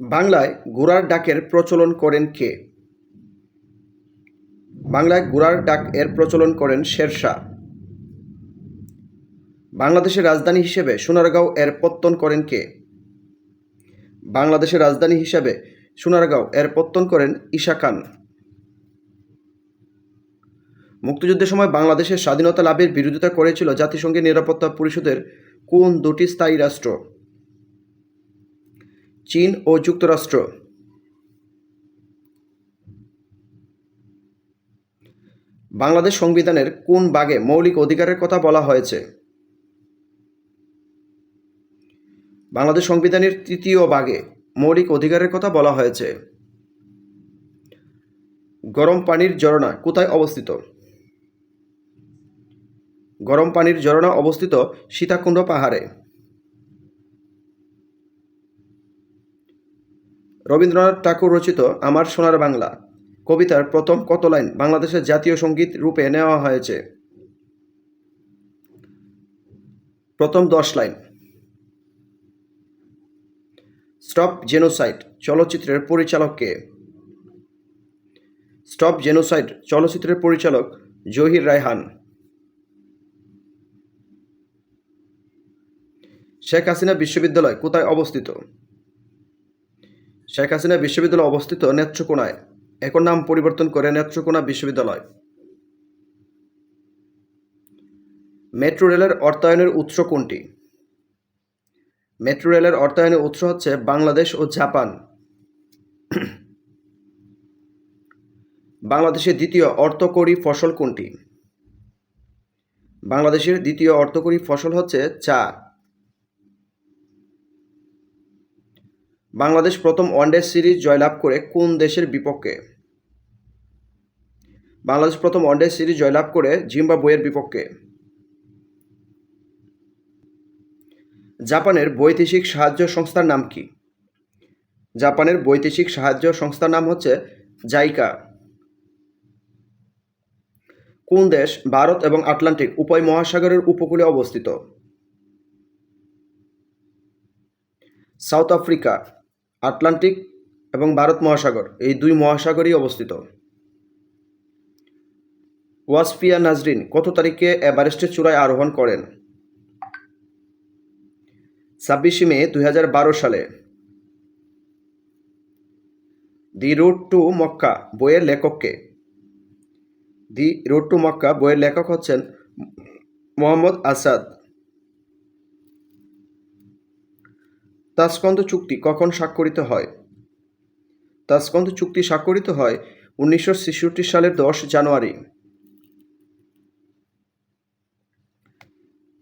বাংলায় ঘোড়ার ডাকের প্রচলন করেন কে? বাংলায় ঘোড়ার ডাক এর প্রচলন করেন শেরশাহ বাংলাদেশের রাজধানী হিসেবে সোনারগাঁও এর পত্তন করেন কে? বাংলাদেশের রাজধানী হিসেবে সোনারগাঁও এর পত্তন করেন ঈশা খান। মুক্তিযুদ্ধের সময় বাংলাদেশের স্বাধীনতা লাভের বিরোধিতা করেছিল জাতিসংঘের নিরাপত্তা পরিষদের কোন দুটি স্থায়ী রাষ্ট্র? চীন ও যুক্তরাষ্ট্র। বাংলাদেশ সংবিধানের কোন বাগে মৌলিক অধিকারের কথা বলা হয়েছে? বাংলাদেশ সংবিধানের তৃতীয় বাগে মৌলিক অধিকারের কথা বলা হয়েছে। গরম পানির ঝরনা কোথায় অবস্থিত? গরম পানির ঝরনা অবস্থিত সীতাকুণ্ড পাহাড়ে। রবীন্দ্রনাথ ঠাকুর রচিত আমার সোনার বাংলা। কবিতার প্রথম কত লাইন বাংলাদেশের জাতীয় সংগীত রূপে নেওয়া হয়েছে। প্রথম দশ লাইন। স্টপ জেনোসাইড চলচ্চিত্রের পরিচালক কে? স্টপ জেনোসাইড চলচ্চিত্রের পরিচালক জহির রায়হান। শেখ হাসিনা বিশ্ববিদ্যালয় কোথায় অবস্থিত? শেখ হাসিনা বিশ্ববিদ্যালয় অবস্থিত নেত্রকোনায়, এখন নাম পরিবর্তন করে নেত্রকোনা বিশ্ববিদ্যালয়। মেট্রো রেলের অর্থায়নের উৎস কোনটি? মেট্রো রেলের অর্থায়নের উৎস হচ্ছে বাংলাদেশ ও জাপান। বাংলাদেশের দ্বিতীয় অর্থকরী ফসল কোনটি? বাংলাদেশের দ্বিতীয় অর্থকরী ফসল হচ্ছে চা। বাংলাদেশ প্রথম ওয়ানডে সিরিজ জয়লাভ করে কোন দেশের বিপক্ষে? বাংলাদেশ প্রথম ওয়ানডে সিরিজ জয়লাভ করে জিম্বাবুয়ের বিপক্ষে। জাপানের বৈদেশিক সাহায্য সংস্থার নাম কি? জাপানের বৈদেশিক সাহায্য সংস্থার নাম হচ্ছে জাইকা। কোন দেশ ভারত এবং আটলান্টিক উভয় মহাসাগরের উপকূলে অবস্থিত? South Africa. আটলান্টিক এবং ভারত মহাসাগর, এই দুই মহাসাগরই অবস্থিত। ওয়াসফিয়া নাজরিন কত তারিখে এভারেস্টের চূড়ায় আরোহণ করেন? ছাব্বিশে মে দু হাজার বারো সালে। দি রোড টু মক্কা বইয়ের লেখককে। দি রোড টু মক্কা বইয়ের লেখক হচ্ছেন মোহাম্মদ আসাদ। তাসকন্দ চুক্তি কখন স্বাক্ষরিত হয়? তাসকন্দ চুক্তি স্বাক্ষরিত হয় উনিশশো ছেষট্টি সালের দশ জানুয়ারি।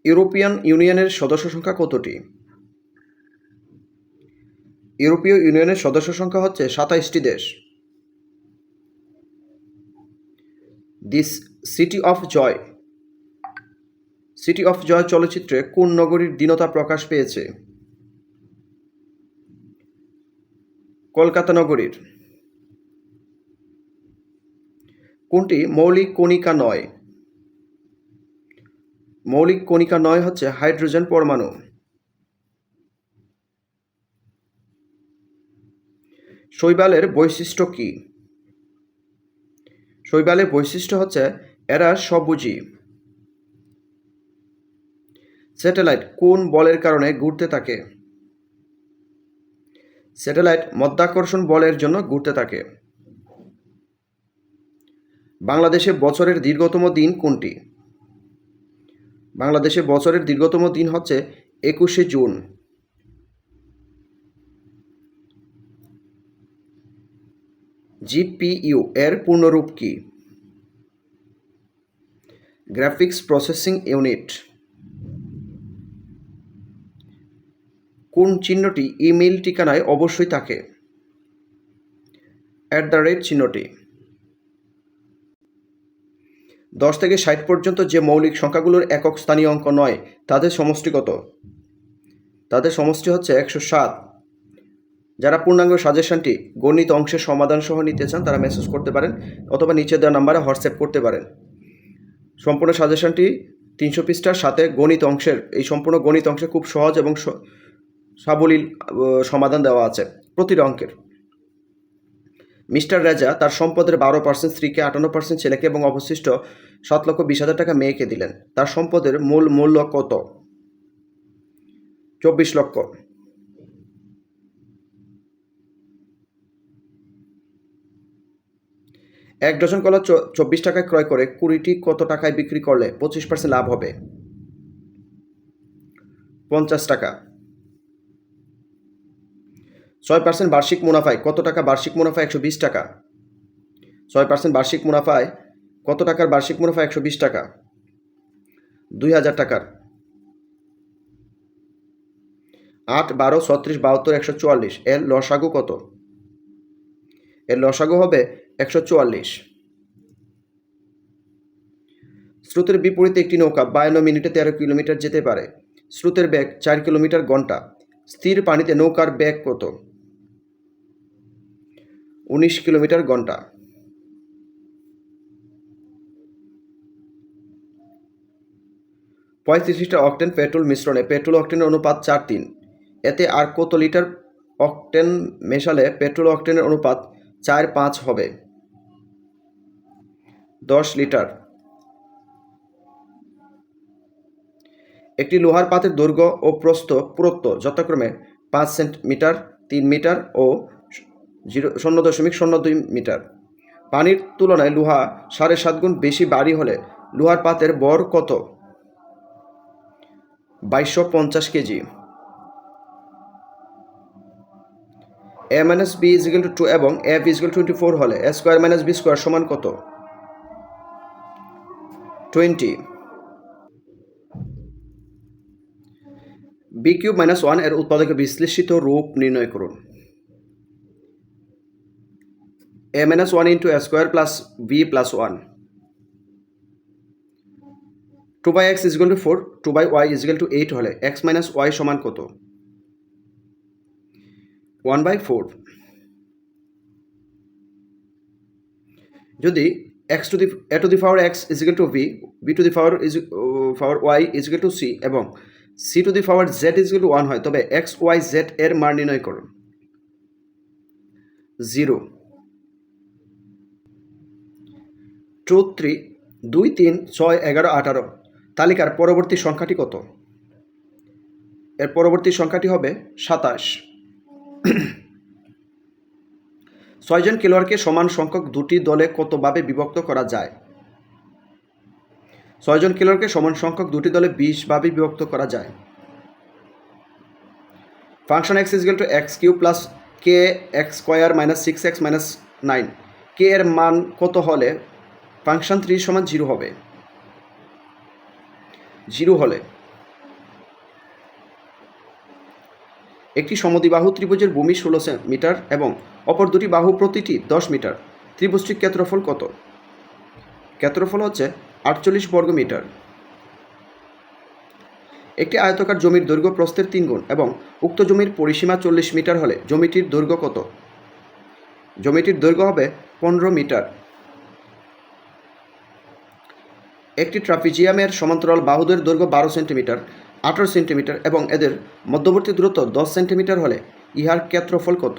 ইউরোপিয়ান ইউনিয়নের সদস্য সংখ্যা কতটি? ইউরোপীয় ইউনিয়নের সদস্য সংখ্যা হচ্ছে সাতাইশটি দেশ। This city of joy. City of joy চলচ্চিত্রে কোন নগরীর দীনতা প্রকাশ পেয়েছে? কলকাতা নগরীর। কোনটি মৌলিক কণিকা নয়? মৌলিক কণিকা নয় হচ্ছে হাইড্রোজেন পরমাণু। শৈবালের বৈশিষ্ট্য কি? শৈবালের বৈশিষ্ট্য হচ্ছে এরা সবুজি। স্যাটেলাইট কোন বলের কারণে ঘুরতে থাকে? স্যাটেলাইট মধ্যাকর্ষণ বলের জন্য ঘুরতে থাকে। বাংলাদেশে বছরের দীর্ঘতম দিন কোনটি? বাংলাদেশে বছরের দীর্ঘতম দিন হচ্ছে একুশে জুন। জিপিইউ এর পূর্ণরূপ কি? Graphics processing unit. কোন চিহ্নটি ইমেইল ঠিকানায় অবশ্যই থাকে? অ্যাট দ্য রেট চিহ্নটি। দশ থেকে ষাট পর্যন্ত যে মৌলিক সংখ্যাগুলোর একক স্থানীয় অঙ্ক নয়, তাদের সমষ্টি কত? তাদের সমষ্টি হচ্ছে একশো সাত। যারা পূর্ণাঙ্গ সাজেশনটি গণিত অংশের সমাধান সহ নিতে চান, তারা মেসেজ করতে পারেন অথবা নিচে দেওয়া নাম্বারে হোয়াটসঅ্যাপ করতে পারেন। সম্পূর্ণ সাজেশনটি তিনশো পৃষ্ঠার সাথে গণিত অংশের, এই সম্পূর্ণ গণিত অংশে খুব সহজ এবং সাবলীল সমাধান দেওয়া আছে প্রতিটা অঙ্কের। মিস্টার রাজা তার সম্পদের বারো পার্সেন্ট স্ত্রীকে আটান্ন পার্সেন্ট ছেলেকে এবং অবশিষ্ট সাত লক্ষ বিশ হাজার টাকা মেয়েকে দিলেন। তার সম্পদের মূল মূল্য কত? চব্বিশ লক্ষ। এক ডজন কলা চব্বিশ টাকায় ক্রয় করে কুড়িটি কত টাকায় বিক্রি করলে পঁচিশ পার্সেন্ট লাভ হবে? পঞ্চাশ টাকা। ছয় পার্সেন্ট বার্ষিক মুনাফায় কত টাকা বার্ষিক মুনাফা একশো বিশ টাকা? ছয় পার্সেন্ট বার্ষিক মুনাফায় কত টাকার বার্ষিক মুনাফা একশো বিশ টাকা? দুই হাজার টাকার। আট, বারো, ছত্রিশ, বাহাত্তর, একশো চুয়াল্লিশ। এর লসাগু কত? এর লসাগু হবে একশো চুয়াল্লিশ। স্রোতের বিপরীতে একটি নৌকা বায়ান্ন মিনিটে তেরো কিলোমিটার যেতে পারে। স্রোতের বেগ চার কিলোমিটার ঘণ্টা। স্থির পানিতে নৌকার বেগ কত? উনিশ কিলোমিটার ঘণ্টা। পঁয়ত্রিশ লিটার অকটেন পেট্রোল মিশ্রণে, পেট্রোল অকটেনের অনুপাত চার তিন। এতে আর কত লিটার অকটেন মেশালে পেট্রোল অকটেনের অনুপাত চার পাঁচ হবে? দশ লিটার। একটি লোহার পাতের দৈর্ঘ্য ও প্রস্থ পুরুত্ব যথাক্রমে পাঁচ সেন্টিমিটার, তিন মিটার ও জিরো, শূন্য দশমিক শূন্য দুই মিটার। পানির তুলনায় লোহা সাড়ে সাত গুণ বেশি বাড়ি হলে লোহার পাতের বর কত? বাইশশো পঞ্চাশ KG. A minus B is equal to two এবং F is equal twenty four হলে A square minus B square সমান কত? টোয়েন্টি। বি কিউব মাইনাস ওয়ানের উৎপাদকের বিশ্লেষিত রূপ নির্ণয় করুন। a minus 1 into a square plus b plus 1 2 by x is equal to 4 2 by y is equal to 8 হলে x minus y সমান কত 1 by 4 যদি x to the a to the power x is equal to v b to the power is uh, power y is equal to c এবং c to the power z is equal to 1 হয় তবে x y z এর মান নির্ণয় করুন 0 চৌত্রি দুই তিন ছয় এগারো আঠারো। তালিকার পরবর্তী সংখ্যাটি কত? এর পরবর্তী সংখ্যাটি হবে সাতাশ। ছয়জন খেলোয়াড়কে সমান সংখ্যক দুটি দলে কতভাবে বিভক্ত করা যায়? ছয়জন খেলোয়াড়কে সমান সংখ্যক দুটি দলে বিশভাবে বিভক্ত করা যায়। Function X is equal to X Q plus K X square minus six X minus nine. K এর মান কত হলে ফাংশন থ্রি সমান জিরো হবে। জিরো হলে একটি সমদ্বিবাহু ত্রিভুজের ভূমি ষোলো মিটার এবং অপর দুটি বাহু প্রতিটি দশ মিটার। ত্রিভুজটির ক্ষেত্রফল কত? ক্ষেত্রফল হচ্ছে আটচল্লিশ বর্গ মিটার। একটি আয়তকার জমির দৈর্ঘ্য প্রস্থের তিন গুণ এবং উক্ত জমির পরিসীমা চল্লিশ মিটার হলে জমিটির দৈর্ঘ্য কত? জমিটির দৈর্ঘ্য হবে পনেরো মিটার। একটি ট্রাপিজিয়ামের সমান্তরাল বাহুদের দৈর্ঘ্য বারো সেন্টিমিটার, আঠারো সেন্টিমিটার এবং এদের মধ্যবর্তী দূরত্ব দশ সেন্টিমিটার হলে ইহার ক্ষেত্রফল কত?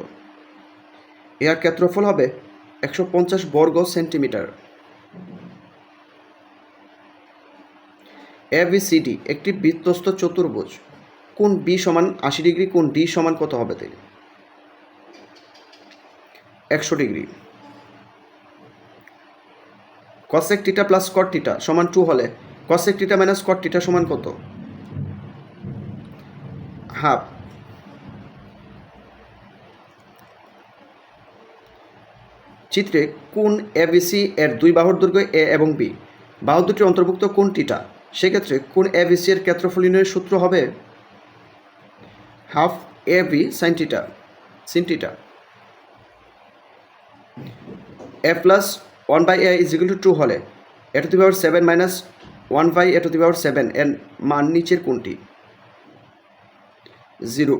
ইহার ক্ষেত্রফল হবে একশো পঞ্চাশ বর্গ সেন্টিমিটার। এবিসিডি একটি বৃত্তস্থ চতুর্ভুজ। কোন বি সমান আশি ডিগ্রি, কোন ডি সমান কত হবে তাই একশো degree. Cosec theta plus cot theta সমান টু হলে কসেক টিটা মাইনাস কট টিটা সমান কত? হাফ চিত্রে কোন এবিসি এর দুই বাহুর দৈর্ঘ্য এ এবং বি বাহু দুটি অন্তর্ভুক্ত কোন টিটা সেক্ষেত্রে কোন এবিসি এর ক্ষেত্রফল নির্ণয়ের সূত্র হবে half A B sine theta sin theta A plus one by A is equal to two হলে A to the power seven minus one by A to the power seven এর মান নিচের কোনটি? জিরো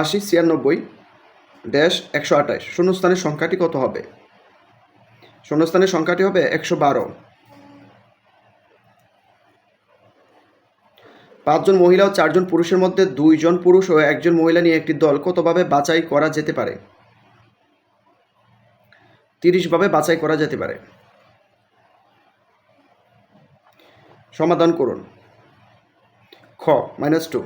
আশি ছিয়ানব্বই ড্যাশ একশো আঠাশ। শূন্যস্থানের সংখ্যাটি কত হবে? শূন্যস্থানের সংখ্যাটি হবে একশো বারো। পাঁচজন মহিলা ও চারজন পুরুষের মধ্যে দুইজন পুরুষ ও একজন মহিলা নিয়ে একটি দল কতভাবে বাছাই করা যেতে পারে? তিরিশভাবে বাছাই করা যেতে পারে। সমাধান করুন। খ মাইনাস টু